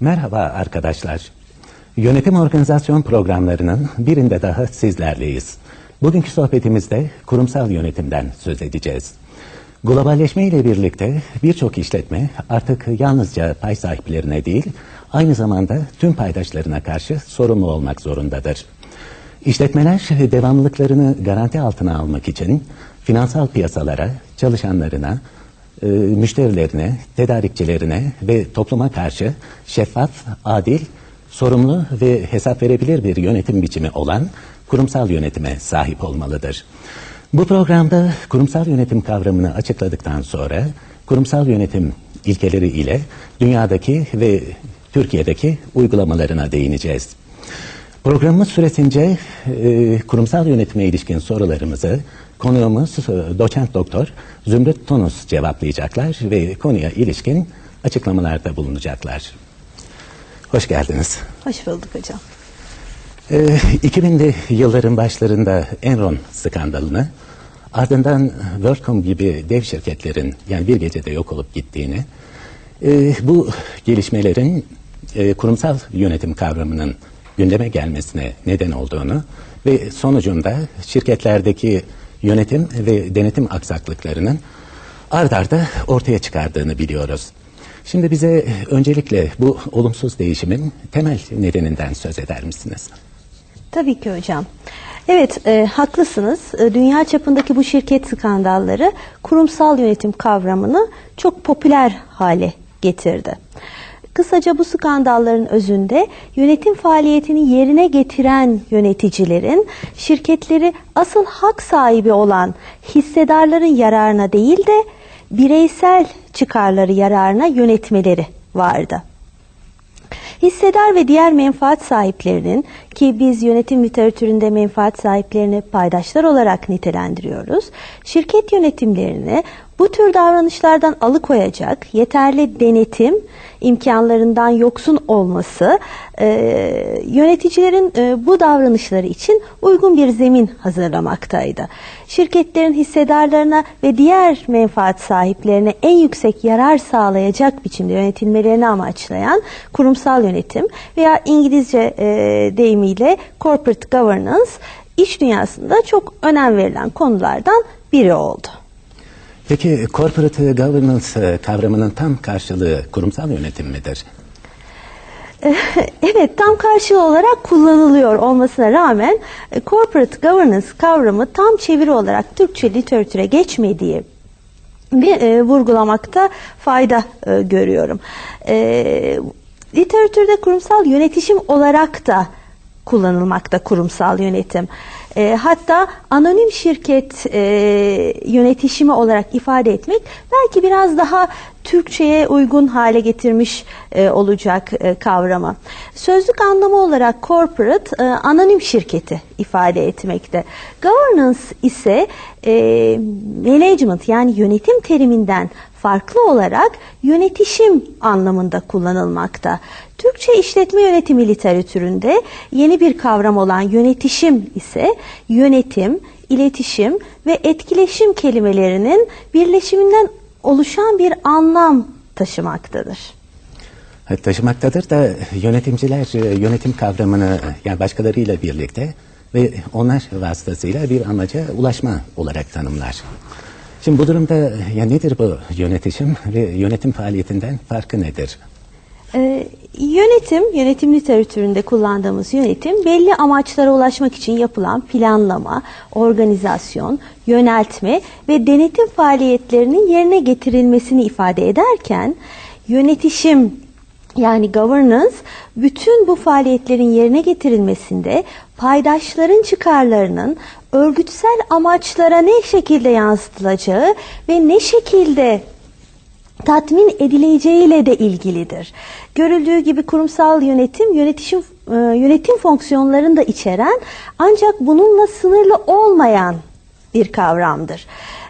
Merhaba arkadaşlar. Yönetim organizasyon programlarının birinde daha sizlerleyiz. Bugünkü sohbetimizde kurumsal yönetimden söz edeceğiz. Globalleşme ile birlikte birçok işletme artık yalnızca pay sahiplerine değil, aynı zamanda tüm paydaşlarına karşı sorumlu olmak zorundadır. İşletmeler devamlılıklarını garanti altına almak için finansal piyasalara, çalışanlarına, e, müşterilerine, tedarikçilerine ve topluma karşı şeffaf, adil, sorumlu ve hesap verebilir bir yönetim biçimi olan kurumsal yönetime sahip olmalıdır. Bu programda kurumsal yönetim kavramını açıkladıktan sonra kurumsal yönetim ilkeleri ile dünyadaki ve Türkiye'deki uygulamalarına değineceğiz. Programımız süresince e, kurumsal yönetime ilişkin sorularımızı konuğumuz e, doçent doktor Zümrüt Tonus cevaplayacaklar ve konuya ilişkin açıklamalarda bulunacaklar. Hoş geldiniz. Hoş bulduk hocam. E, 2000'li yılların başlarında Enron skandalını ardından WorldCom gibi dev şirketlerin yani bir gecede yok olup gittiğini e, bu gelişmelerin e, kurumsal yönetim kavramının gündeme gelmesine neden olduğunu ve sonucunda şirketlerdeki yönetim ve denetim aksaklıklarının ard arda ortaya çıkardığını biliyoruz. Şimdi bize öncelikle bu olumsuz değişimin temel nedeninden söz eder misiniz? Tabii ki hocam. Evet, e, haklısınız. E, dünya çapındaki bu şirket skandalları kurumsal yönetim kavramını çok popüler hale getirdi. Kısaca bu skandalların özünde yönetim faaliyetini yerine getiren yöneticilerin şirketleri asıl hak sahibi olan hissedarların yararına değil de bireysel çıkarları yararına yönetmeleri vardı. Hissedar ve diğer menfaat sahiplerinin ki biz yönetim literatüründe menfaat sahiplerini paydaşlar olarak nitelendiriyoruz. Şirket yönetimlerini bu tür davranışlardan alıkoyacak yeterli denetim imkanlarından yoksun olması e, yöneticilerin e, bu davranışları için uygun bir zemin hazırlamaktaydı. Şirketlerin hissedarlarına ve diğer menfaat sahiplerine en yüksek yarar sağlayacak biçimde yönetilmelerini amaçlayan kurumsal yönetim veya İngilizce e, deyimiyle corporate governance iş dünyasında çok önem verilen konulardan biri oldu. Peki corporate governance kavramının tam karşılığı kurumsal yönetim midir? Evet tam karşılığı olarak kullanılıyor olmasına rağmen e, corporate governance kavramı tam çeviri olarak Türkçe literatüre geçmediği bir e, vurgulamakta fayda e, görüyorum. E, literatürde kurumsal yönetişim olarak da kullanılmakta kurumsal yönetim. E, hatta anonim şirket e, yönetişimi olarak ifade etmek belki biraz daha Türkçe'ye uygun hale getirmiş e, olacak e, kavramı. Sözlük anlamı olarak corporate e, anonim şirketi ifade etmekte. Governance ise e, management yani yönetim teriminden farklı olarak yönetişim anlamında kullanılmakta. Türkçe işletme yönetimi literatüründe yeni bir kavram olan yönetişim ise yönetim, iletişim ve etkileşim kelimelerinin birleşiminden oluşan bir anlam taşımaktadır. Taşımaktadır da yönetimciler e, yönetim kavramını yani başkalarıyla birlikte ve onlar vasıtasıyla bir amaca ulaşma olarak tanımlar. Şimdi bu durumda ya nedir bu yönetişim ve yönetim faaliyetinden farkı nedir? Ee, yönetim, yönetim literatüründe kullandığımız yönetim belli amaçlara ulaşmak için yapılan planlama, organizasyon, yöneltme ve denetim faaliyetlerinin yerine getirilmesini ifade ederken yönetişim yani governance bütün bu faaliyetlerin yerine getirilmesinde paydaşların çıkarlarının örgütsel amaçlara ne şekilde yansıtılacağı ve ne şekilde tatmin edileceğiyle de ilgilidir. Görüldüğü gibi kurumsal yönetim yönetişim e, yönetim fonksiyonlarını da içeren ancak bununla sınırlı olmayan bir kavramdır.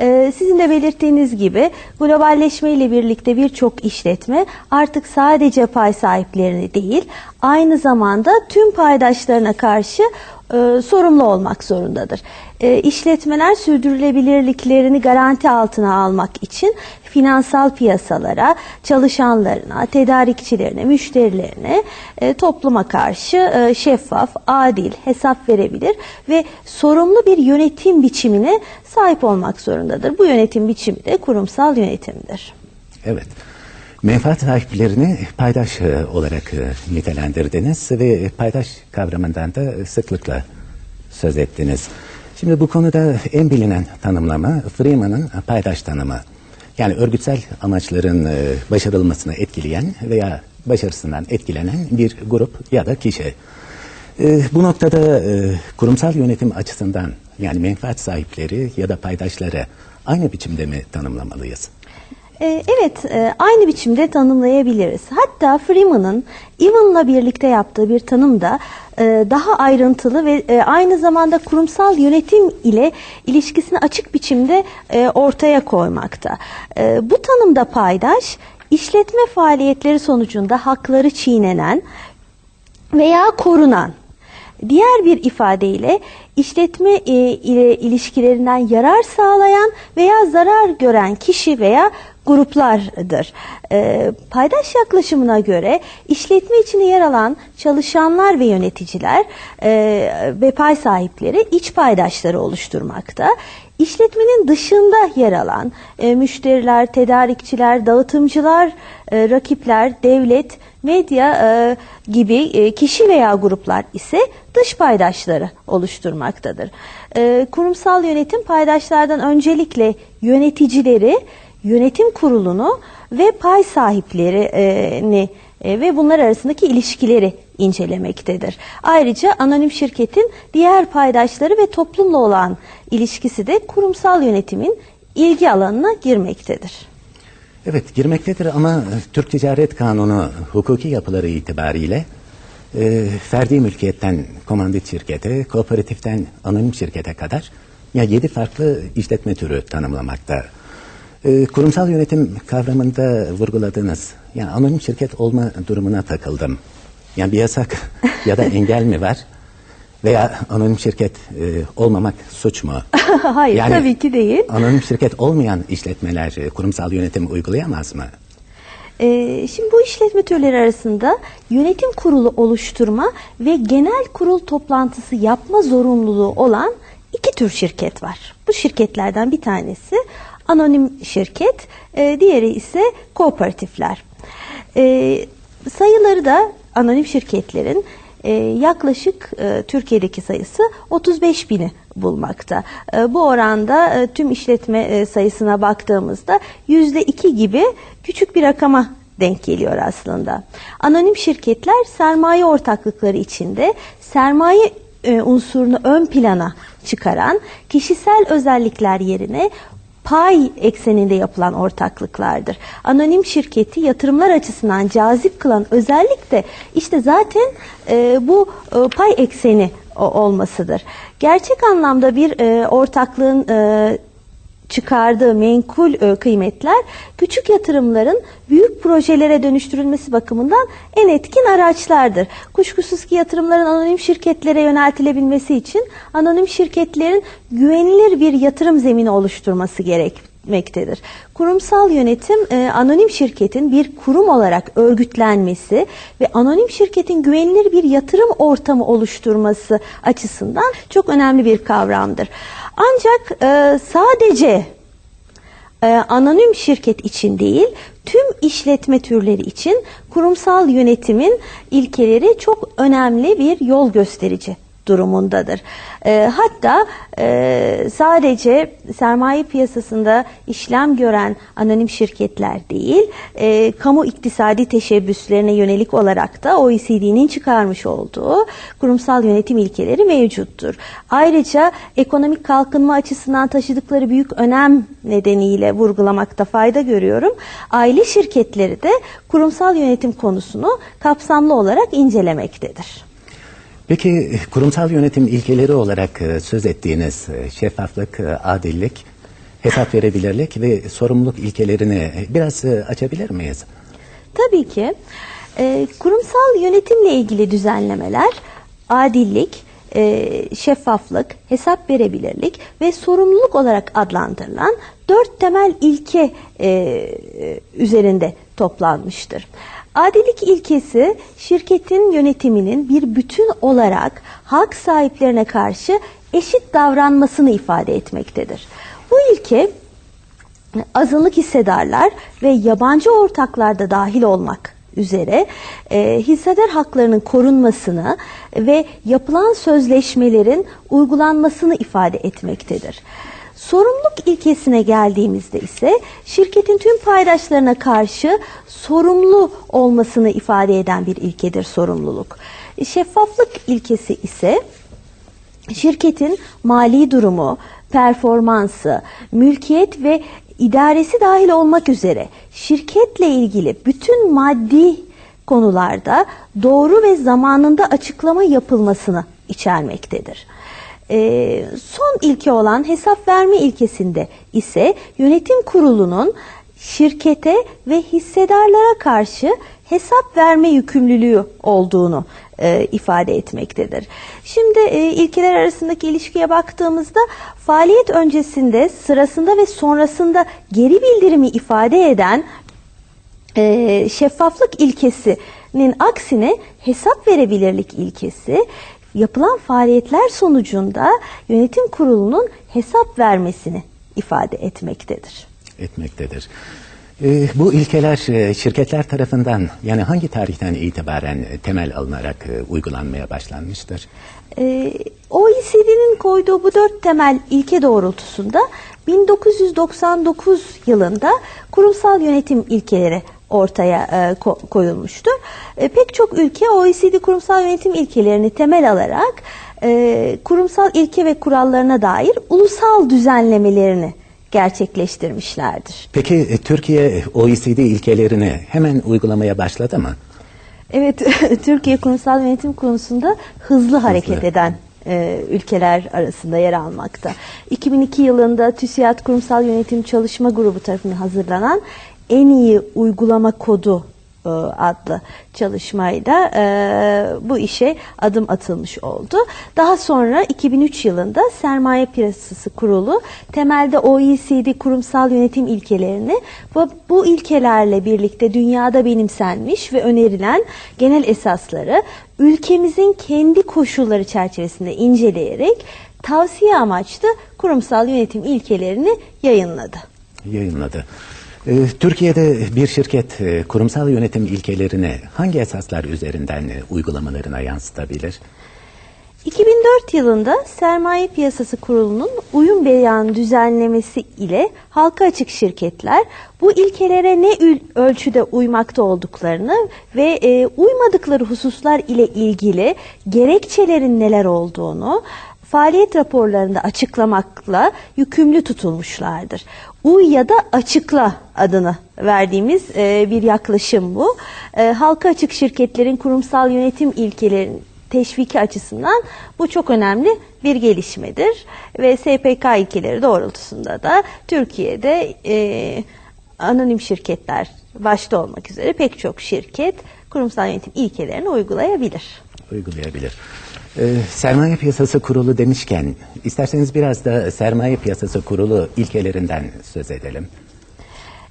E, sizin de belirttiğiniz gibi globalleşme ile birlikte birçok işletme artık sadece pay sahiplerini değil aynı zamanda tüm paydaşlarına karşı e, sorumlu olmak zorundadır. E, işletmeler sürdürülebilirliklerini garanti altına almak için finansal piyasalara, çalışanlarına, tedarikçilerine, müşterilerine, e, topluma karşı e, şeffaf, adil, hesap verebilir ve sorumlu bir yönetim biçimine sahip olmak zorundadır. Bu yönetim biçimi de kurumsal yönetimdir. Evet. Menfaat sahiplerini paydaş e, olarak e, nitelendirdiniz ve paydaş kavramından da sıklıkla söz ettiniz. Şimdi bu konuda en bilinen tanımlama Freeman'ın paydaş tanımı. Yani örgütsel amaçların e, başarılmasını etkileyen veya başarısından etkilenen bir grup ya da kişi. Bu noktada kurumsal yönetim açısından yani menfaat sahipleri ya da paydaşları aynı biçimde mi tanımlamalıyız? Ee, Evet, e, aynı biçimde tanımlayabiliriz. Hatta Freeman'ın Evan'la birlikte yaptığı bir tanım da e, daha ayrıntılı ve e, aynı zamanda kurumsal yönetim ile ilişkisini açık biçimde ortaya koymakta. Bu tanımda paydaş, işletme faaliyetleri sonucunda hakları çiğnenen veya korunan Diğer bir ifadeyle işletme ile ilişkilerinden yarar sağlayan veya zarar gören kişi veya gruplardır. E, paydaş yaklaşımına göre işletme içinde yer alan çalışanlar ve yöneticiler e, ve pay sahipleri iç paydaşları oluşturmakta. İşletmenin dışında yer alan e, müşteriler, tedarikçiler, dağıtımcılar, e, rakipler, devlet, medya e, gibi e, kişi veya gruplar ise dış paydaşları oluşturmaktadır. E, kurumsal yönetim paydaşlardan öncelikle yöneticileri, yönetim kurulunu ve pay sahiplerini e, ve bunlar arasındaki ilişkileri incelemektedir. Ayrıca anonim şirketin diğer paydaşları ve toplumla olan ilişkisi de kurumsal yönetimin ilgi alanına girmektedir. Evet girmektedir ama Türk Ticaret Kanunu hukuki yapıları itibariyle e, ferdi mülkiyetten komandit şirkete, kooperatiften anonim şirkete kadar ya yedi farklı işletme türü tanımlamakta. E, kurumsal yönetim kavramında vurguladığınız yani anonim şirket olma durumuna takıldım. Yani bir yasak ya da engel mi var? Veya anonim şirket e, olmamak suç mu? Hayır tabii ki değil. Anonim şirket olmayan işletmeler e, kurumsal yönetim uygulayamaz mı? Ee, şimdi bu işletme türleri arasında yönetim kurulu oluşturma ve genel kurul toplantısı yapma zorunluluğu olan iki tür şirket var. Bu şirketlerden bir tanesi anonim şirket, e, diğeri ise kooperatifler. E, sayıları da anonim şirketlerin e, yaklaşık e, Türkiye'deki sayısı 35 bini bulmakta. E, bu oranda e, tüm işletme e, sayısına baktığımızda yüzde iki gibi küçük bir rakama denk geliyor aslında. Anonim şirketler sermaye ortaklıkları içinde sermaye e, unsurunu ön plana çıkaran kişisel özellikler yerine pay ekseninde yapılan ortaklıklardır. Anonim şirketi yatırımlar açısından cazip kılan özellik de işte zaten e, bu e, pay ekseni olmasıdır. Gerçek anlamda bir e, ortaklığın e, çıkardığı menkul e, kıymetler küçük yatırımların büyük projelere dönüştürülmesi bakımından en etkin araçlardır. Kuşkusuz ki yatırımların anonim şirketlere yöneltilebilmesi için anonim şirketlerin güvenilir bir yatırım zemini oluşturması gerekmektedir. Kurumsal yönetim e, anonim şirketin bir kurum olarak örgütlenmesi ve anonim şirketin güvenilir bir yatırım ortamı oluşturması açısından çok önemli bir kavramdır. Ancak e, sadece e, anonim şirket için değil, tüm işletme türleri için kurumsal yönetimin ilkeleri çok önemli bir yol gösterici durumundadır. E, hatta e, sadece sermaye piyasasında işlem gören anonim şirketler değil, e, kamu iktisadi teşebbüslerine yönelik olarak da OECD'nin çıkarmış olduğu kurumsal yönetim ilkeleri mevcuttur. Ayrıca ekonomik kalkınma açısından taşıdıkları büyük önem nedeniyle vurgulamakta fayda görüyorum. Aile şirketleri de kurumsal yönetim konusunu kapsamlı olarak incelemektedir. Peki kurumsal yönetim ilkeleri olarak e, söz ettiğiniz e, şeffaflık, e, adillik, hesap verebilirlik ve sorumluluk ilkelerini biraz açabilir miyiz? Tabii ki. Kurumsal yönetimle ilgili düzenlemeler adillik, şeffaflık, hesap verebilirlik ve sorumluluk olarak adlandırılan dört temel ilke üzerinde toplanmıştır. Adilik ilkesi şirketin yönetiminin bir bütün olarak halk sahiplerine karşı eşit davranmasını ifade etmektedir. Bu ilke azınlık hissedarlar ve yabancı ortaklar da dahil olmak üzere e, hissedar haklarının korunmasını ve yapılan sözleşmelerin uygulanmasını ifade etmektedir. Sorumluluk ilkesine geldiğimizde ise şirketin tüm paydaşlarına karşı sorumlu olmasını ifade eden bir ilkedir sorumluluk. Şeffaflık ilkesi ise şirketin mali durumu, performansı, mülkiyet ve idaresi dahil olmak üzere şirketle ilgili bütün maddi konularda doğru ve zamanında açıklama yapılmasını içermektedir. Ee, son ilke olan hesap verme ilkesinde ise yönetim kurulunun şirkete ve hissedarlara karşı hesap verme yükümlülüğü olduğunu e, ifade etmektedir. Şimdi e, ilkeler arasındaki ilişkiye baktığımızda faaliyet öncesinde, sırasında ve sonrasında geri bildirimi ifade eden e, şeffaflık ilkesinin aksine hesap verebilirlik ilkesi yapılan faaliyetler sonucunda yönetim kurulunun hesap vermesini ifade etmektedir. Etmektedir. Ee, bu ilkeler e, şirketler tarafından yani hangi tarihten itibaren e, temel alınarak e, uygulanmaya başlanmıştır? Ee, OECD'nin koyduğu bu dört temel ilke doğrultusunda 1999 yılında kurumsal yönetim ilkeleri ortaya e, ko- koyulmuştur. E, pek çok ülke OECD kurumsal yönetim ilkelerini temel alarak e, kurumsal ilke ve kurallarına dair ulusal düzenlemelerini gerçekleştirmişlerdir. Peki e, Türkiye OECD ilkelerini hemen uygulamaya başladı mı? Evet, Türkiye kurumsal yönetim konusunda hızlı hareket eden e, ülkeler arasında yer almakta. 2002 yılında TÜSİAD Kurumsal Yönetim Çalışma Grubu tarafından hazırlanan en iyi uygulama kodu e, adlı çalışmayla e, bu işe adım atılmış oldu. Daha sonra 2003 yılında Sermaye Piyasası Kurulu temelde OECD kurumsal yönetim ilkelerini ve bu ilkelerle birlikte dünyada benimsenmiş ve önerilen genel esasları ülkemizin kendi koşulları çerçevesinde inceleyerek tavsiye amaçlı kurumsal yönetim ilkelerini yayınladı. Yayınladı. Ee, Türkiye'de bir şirket e, kurumsal yönetim ilkelerini hangi esaslar üzerinden e, uygulamalarına yansıtabilir? 2004 yılında Sermaye Piyasası Kurulu'nun uyum beyan düzenlemesi ile halka açık şirketler bu ilkelere ne ölçüde uymakta olduklarını ve e, uymadıkları hususlar ile ilgili gerekçelerin neler olduğunu faaliyet raporlarında açıklamakla yükümlü tutulmuşlardır. Uy ya da açıkla adını verdiğimiz e, bir yaklaşım bu. E, halka açık şirketlerin kurumsal yönetim ilkelerinin teşviki açısından bu çok önemli bir gelişmedir. Ve SPK ilkeleri doğrultusunda da Türkiye'de e, anonim şirketler başta olmak üzere pek çok şirket kurumsal yönetim ilkelerini uygulayabilir. Uygulayabilir. Ee, sermaye Piyasası Kurulu demişken isterseniz biraz da Sermaye Piyasası Kurulu ilkelerinden söz edelim.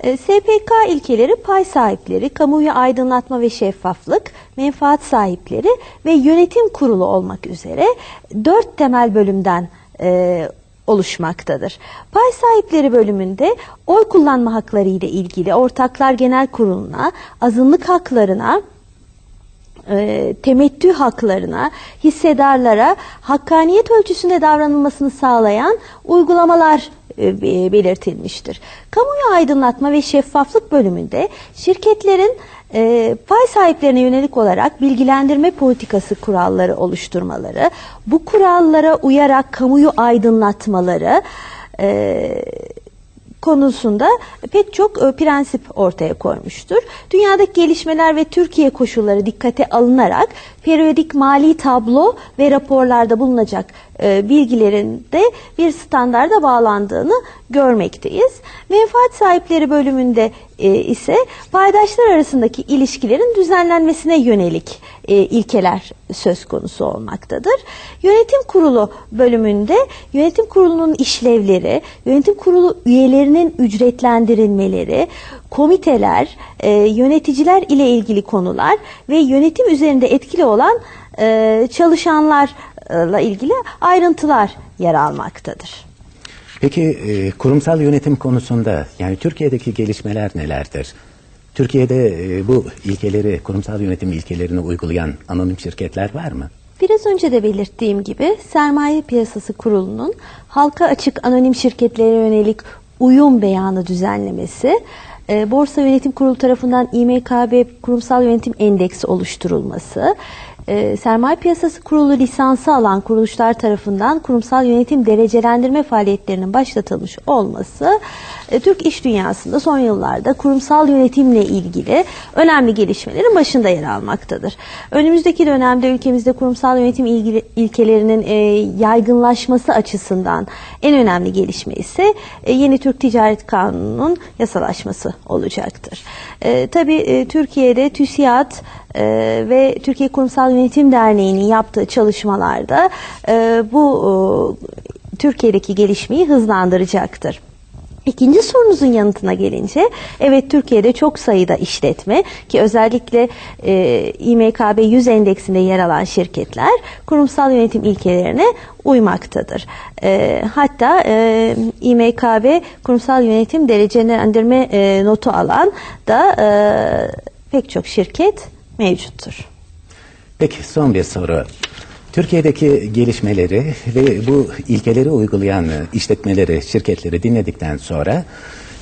E, SPK ilkeleri pay sahipleri, kamuoyu aydınlatma ve şeffaflık, menfaat sahipleri ve yönetim kurulu olmak üzere dört temel bölümden e, oluşmaktadır. Pay sahipleri bölümünde oy kullanma hakları ile ilgili ortaklar genel kuruluna, azınlık haklarına, e, temettü haklarına, hissedarlara hakkaniyet ölçüsünde davranılmasını sağlayan uygulamalar e, be- belirtilmiştir. Kamuoyu aydınlatma ve şeffaflık bölümünde şirketlerin e, pay sahiplerine yönelik olarak bilgilendirme politikası kuralları oluşturmaları, bu kurallara uyarak kamuyu aydınlatmaları, e, konusunda pek çok e, prensip ortaya koymuştur. Dünyadaki gelişmeler ve Türkiye koşulları dikkate alınarak periyodik mali tablo ve raporlarda bulunacak e, bilgilerinde bir standarda bağlandığını görmekteyiz. Menfaat sahipleri bölümünde e, ise paydaşlar arasındaki ilişkilerin düzenlenmesine yönelik e, ilkeler söz konusu olmaktadır. Yönetim kurulu bölümünde yönetim kurulunun işlevleri, yönetim kurulu üyelerinin ücretlendirilmeleri, komiteler, yöneticiler ile ilgili konular ve yönetim üzerinde etkili olan e, çalışanlarla ilgili ayrıntılar yer almaktadır. Peki e, kurumsal yönetim konusunda yani Türkiye'deki gelişmeler nelerdir? Türkiye'de e, bu ilkeleri, kurumsal yönetim ilkelerini uygulayan anonim şirketler var mı? Biraz önce de belirttiğim gibi Sermaye Piyasası Kurulu'nun halka açık anonim şirketlere yönelik uyum beyanı düzenlemesi, e, Borsa Yönetim Kurulu tarafından İMKB Kurumsal Yönetim Endeksi oluşturulması, e, Sermaye Piyasası Kurulu lisansı alan kuruluşlar tarafından kurumsal yönetim derecelendirme faaliyetlerinin başlatılmış olması e, Türk iş dünyasında son yıllarda kurumsal yönetimle ilgili önemli gelişmelerin başında yer almaktadır. Önümüzdeki dönemde ülkemizde kurumsal yönetim ilgili, ilkelerinin e, yaygınlaşması açısından en önemli gelişme ise e, yeni Türk Ticaret Kanunu'nun yasalaşması olacaktır. E, tabii e, Türkiye'de TÜSİAD e, ve Türkiye Kurumsal Yönetim Derneği'nin yaptığı çalışmalarda e, bu e, Türkiye'deki gelişmeyi hızlandıracaktır. İkinci sorunuzun yanıtına gelince, evet Türkiye'de çok sayıda işletme ki özellikle e, İMKB 100 endeksinde yer alan şirketler kurumsal yönetim ilkelerine uymaktadır. E, hatta e, İMKB kurumsal yönetim derecelendirme e, notu alan da e, pek çok şirket mevcuttur. Peki son bir soru. Türkiye'deki gelişmeleri ve bu ilkeleri uygulayan işletmeleri, şirketleri dinledikten sonra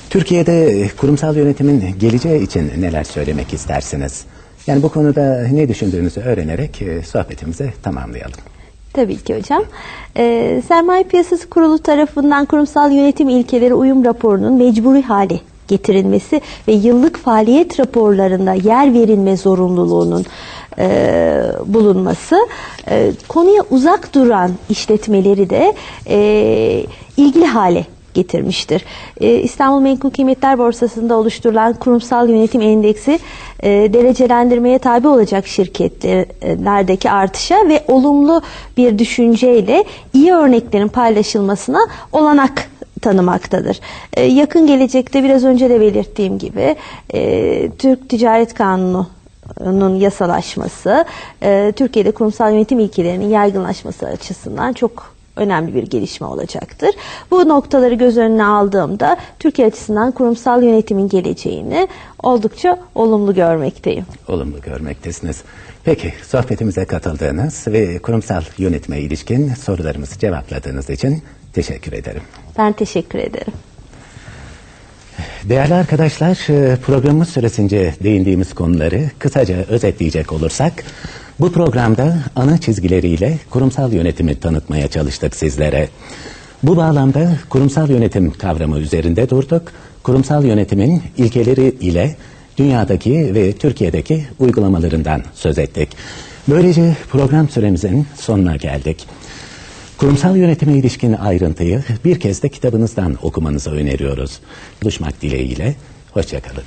Türkiye'de kurumsal yönetimin geleceği için neler söylemek istersiniz? Yani bu konuda ne düşündüğünüzü öğrenerek e, sohbetimizi tamamlayalım. Tabii ki hocam. Ee, Sermaye Piyasası Kurulu tarafından kurumsal yönetim ilkeleri uyum raporunun mecburi hale getirilmesi ve yıllık faaliyet raporlarında yer verilme zorunluluğunun e, bulunması e, konuya uzak duran işletmeleri de e, ilgili hale getirmiştir. Ee, İstanbul Menkul Kıymetler Borsası'nda oluşturulan kurumsal yönetim endeksi e, derecelendirmeye tabi olacak şirketlerdeki artışa ve olumlu bir düşünceyle iyi örneklerin paylaşılmasına olanak tanımaktadır. Ee, yakın gelecekte biraz önce de belirttiğim gibi e, Türk Ticaret Kanunu nun yasalaşması e, Türkiye'de kurumsal yönetim ilkelerinin yaygınlaşması açısından çok önemli bir gelişme olacaktır. Bu noktaları göz önüne aldığımda Türkiye açısından kurumsal yönetimin geleceğini oldukça olumlu görmekteyim. Olumlu görmektesiniz. Peki sohbetimize katıldığınız ve kurumsal yönetime ilişkin sorularımızı cevapladığınız için teşekkür ederim. Ben teşekkür ederim. Değerli arkadaşlar, e, programımız süresince değindiğimiz konuları kısaca özetleyecek olursak, bu programda ana çizgileriyle kurumsal yönetimi tanıtmaya çalıştık sizlere. Bu bağlamda kurumsal yönetim kavramı üzerinde durduk. Kurumsal yönetimin ilkeleri ile dünyadaki ve Türkiye'deki uygulamalarından söz ettik. Böylece program süremizin sonuna geldik. Kurumsal yönetime ilişkin ayrıntıyı bir kez de kitabınızdan okumanızı öneriyoruz. Buluşmak dileğiyle, hoşçakalın.